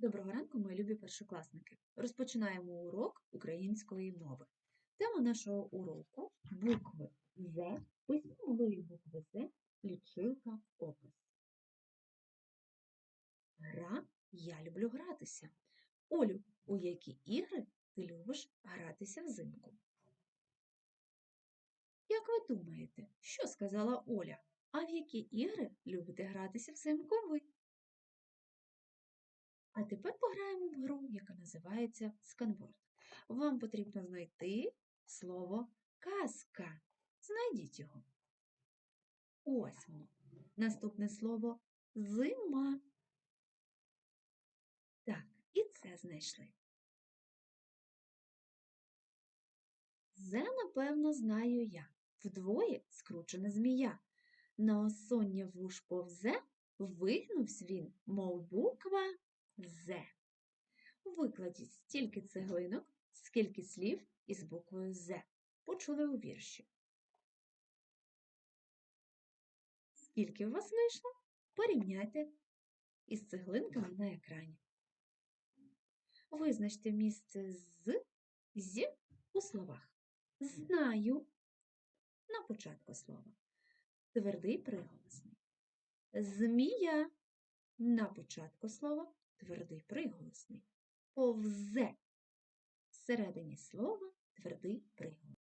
Доброго ранку, мої любі першокласники. Розпочинаємо урок української мови. Тема нашого уроку букви З, письмо малої букви З, лічилка, опис. Гра я люблю гратися. Олю, у які ігри ти любиш гратися взимку? Як ви думаєте, що сказала Оля? А в які ігри любите гратися взимку ви? А тепер пограємо в гру, яка називається сканворд. Вам потрібно знайти слово казка. Знайдіть його. Ось воно. Наступне слово зима. Так, і це знайшли. Зе, напевно, знаю я. Вдвоє скручена змія. На осоння вуш повзе, вигнувсь він, мов буква З. Викладіть стільки цеглинок, скільки слів із буквою З. Почули у вірші. Скільки у вас вийшло? Порівняйте із цеглинками на екрані. Визначте місце з, з у словах. Знаю на початку слова. Твердий приголосний. Змія на початку слова твердий приголосний. Повзе всередині слова твердий приголосний.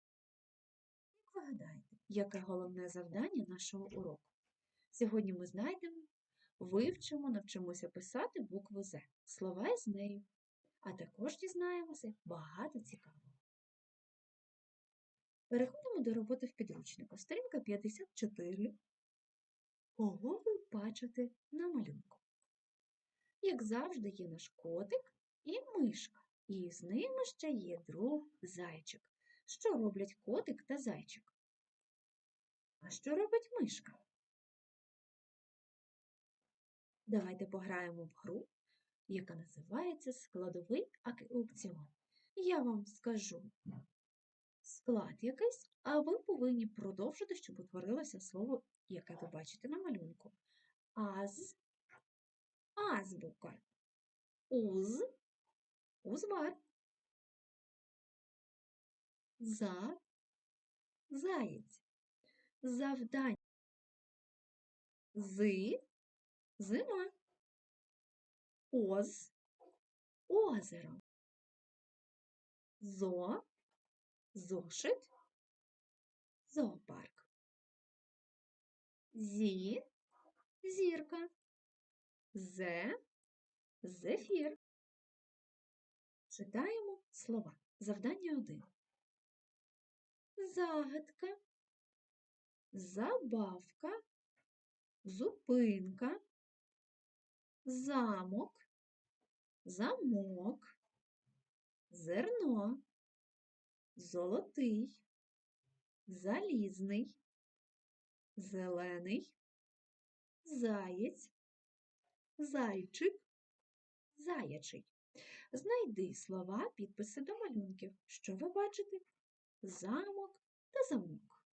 Як ви гадаєте, яке головне завдання нашого уроку? Сьогодні ми знайдемо, вивчимо, навчимося писати букву З, слова із нею, а також дізнаємося багато цікавого. Переходимо до роботи в підручнику. Сторінка 54. Кого ви бачите на малюнку? Як завжди, є наш котик і мишка, і з ними ще є друг зайчик. Що роблять котик та зайчик? А що робить мишка? Давайте пограємо в гру, яка називається складовий аукціон. Я вам скажу склад якийсь, а ви повинні продовжити, щоб утворилося слово, яке ви бачите на малюнку. Аз азбука. Уз узвар. За заєць. Завдання. Зи зима. Оз озеро. Зо зошит зоопарк. Зі зірка. Зе зефір. Читаємо слова. Завдання 1. Загадка, забавка, зупинка, замок, замок, зерно, золотий, залізний, зелений, заєць, зайчик, заячий. Знайди слова, підписи до малюнків. Що ви бачите? Замок та замок.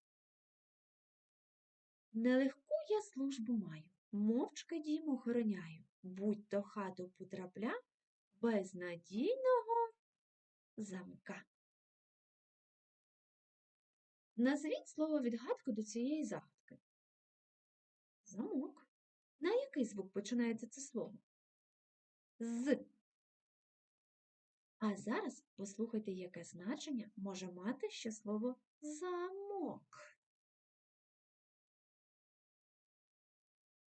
Нелегку я службу маю, мовчки дім охороняю. Будь то хату потрапля без надійного замка. Назвіть слово відгадку до цієї загадки. Замок. На який звук починається це слово? З. А зараз послухайте, яке значення може мати ще слово замок.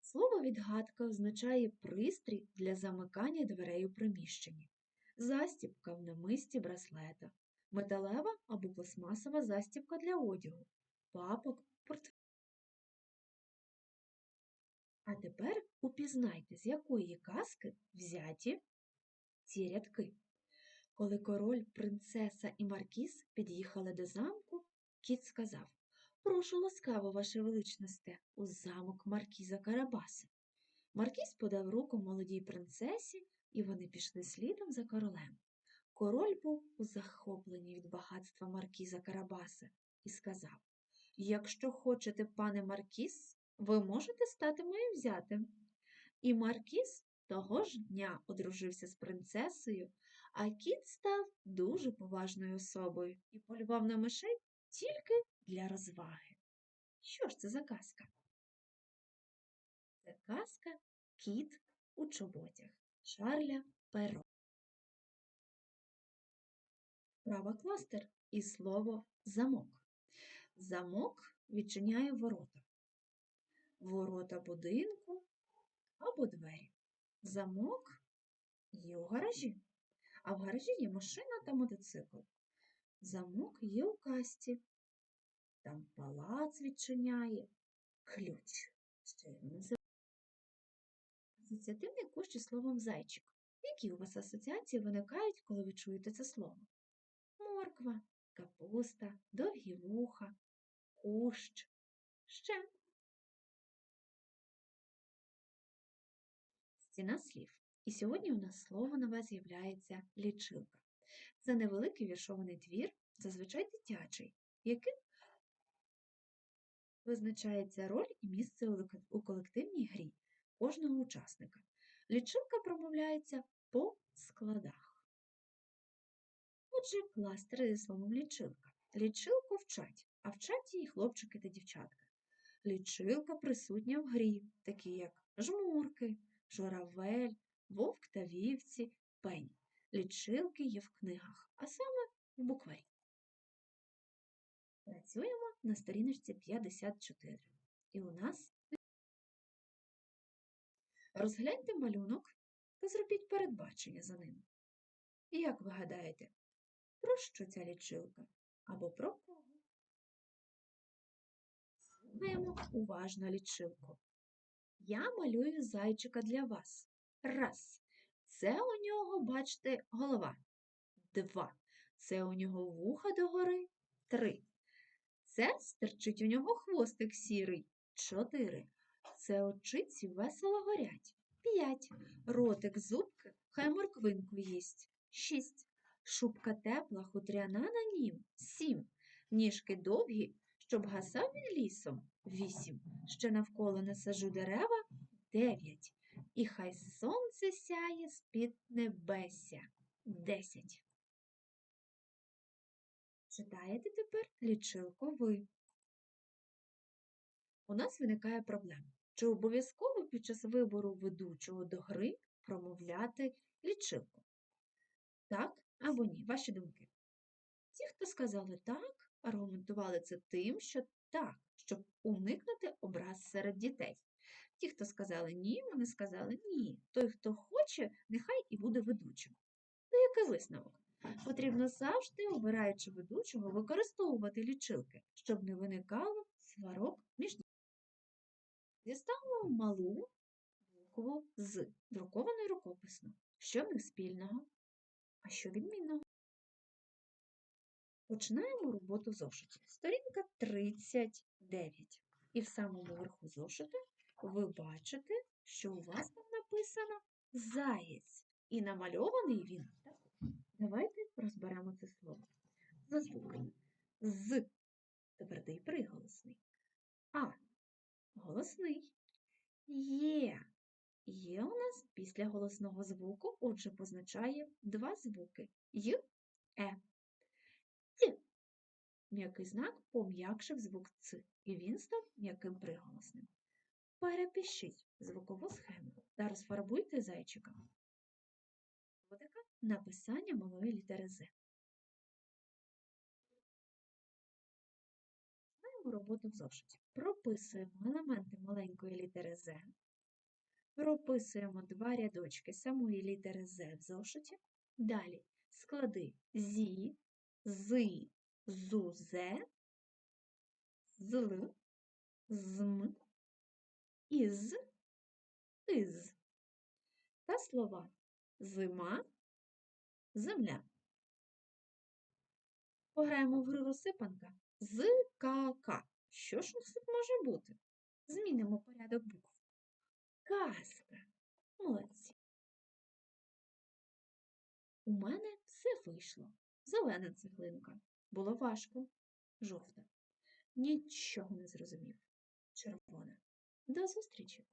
Слово відгадка означає пристрій для замикання дверей у приміщенні, застібка в намисті браслета, металева або пластмасова застібка для одягу, папок, портфель. А тепер упізнайте, з якої казки взяті ці рядки. Коли король, принцеса і маркіз під'їхали до замку, кіт сказав Прошу ласкаво, ваше величносте, у замок маркіза Карабаса. Маркіз подав руку молодій принцесі, і вони пішли слідом за королем. Король був у захопленні від багатства маркіза Карабаса і сказав Якщо хочете, пане Маркіз, ви можете стати моїм зятем. І Маркіз того ж дня одружився з принцесою, а кіт став дуже поважною особою і полював на мишей тільки для розваги. Що ж це за казка? Це казка Кіт у чоботях Шарля Перо. Права кластер і слово замок. Замок відчиняє ворота. Ворота будинку або двері. Замок є у гаражі, а в гаражі є машина та мотоцикл. Замок є у касті. Там палац відчиняє ключ. Асоціативний кущ із словом зайчик. Які у вас асоціації виникають, коли ви чуєте це слово? Морква, капуста, довгі вуха, кущ. Ще. Стіна слів. І сьогодні у нас слово нове з'являється лічилка. Це невеликий віршований твір, зазвичай дитячий, яким визначається роль і місце у у колективній грі кожного учасника. Лічилка промовляється по складах. Отже, кластери зі словом лічилка. Лічилку вчать, а вчать її хлопчики та дівчатка. Лічилка присутня в грі, такі як жмурки, журавель, вовк та вівці, пень. Лічилки є в книгах, а саме в букварі. Працюємо на сторіночці 54. І у нас розгляньте малюнок та зробіть передбачення за ним. І як ви гадаєте, про що ця лічилка? Або про кого? Слухаємо уважно лічилку. Я малюю зайчика для вас. Раз. Це у нього, бачите, голова. Два. Це у нього вуха догори. Три. Це стирчить у нього хвостик сірий. Чотири. Це очиці весело горять. П'ять. Ротик зубки, хай морквинку їсть. Шість. Шубка тепла, хутряна на нім. Сім. Ніжки довгі, щоб гасав він лісом. Вісім. Ще навколо насаджу дерева. Дев'ять. І хай сонце сяє з-під небесся. Десять. Читаєте тепер лічилку ви. У нас виникає проблема. Чи обов'язково під час вибору ведучого до гри промовляти лічилку? Так або ні? Ваші думки. Ті, хто сказали так, аргументували це тим, що так, щоб уникнути образ серед дітей. Ті, хто сказали ні, вони сказали ні. Той, хто хоче, нехай і буде ведучим. Ну, який висновок? Потрібно завжди, обираючи ведучого, використовувати лічилки, щоб не виникало сварок між дітьми. Діставимо малу букву з, друкований рукописно. Що в них спільного? А що відмінного? Починаємо роботу зошиті. Сторінка 39. І в самому верху зошита ви бачите, що у вас там написано заєць. І намальований він. Давайте розберемо це слово. За звуками. З твердий приголосний. А голосний. Є. Є у нас після голосного звуку, отже, позначає два звуки Й, Е. М'який знак пом'якшив звук Ц, і він став м'яким приголосним. Перепишіть звукову схему та розфарбуйте зайчика. Отаке написання малої літери З. Маємо роботу в зошиті. Прописуємо елементи маленької літери З. Прописуємо два рядочки самої літери З в зошиті. Далі склади зі, зи, зу, зе, зл, зм, із, из. Та слова зима, земля. Пограємо в гру розсипанка з ка-ка. Що ж тут може бути? Змінимо порядок букв. Казка. Молодці. У мене все вийшло. Зелена цеглинка. Було важко. Жовта. Нічого не зрозумів. Червона. До зустрічі!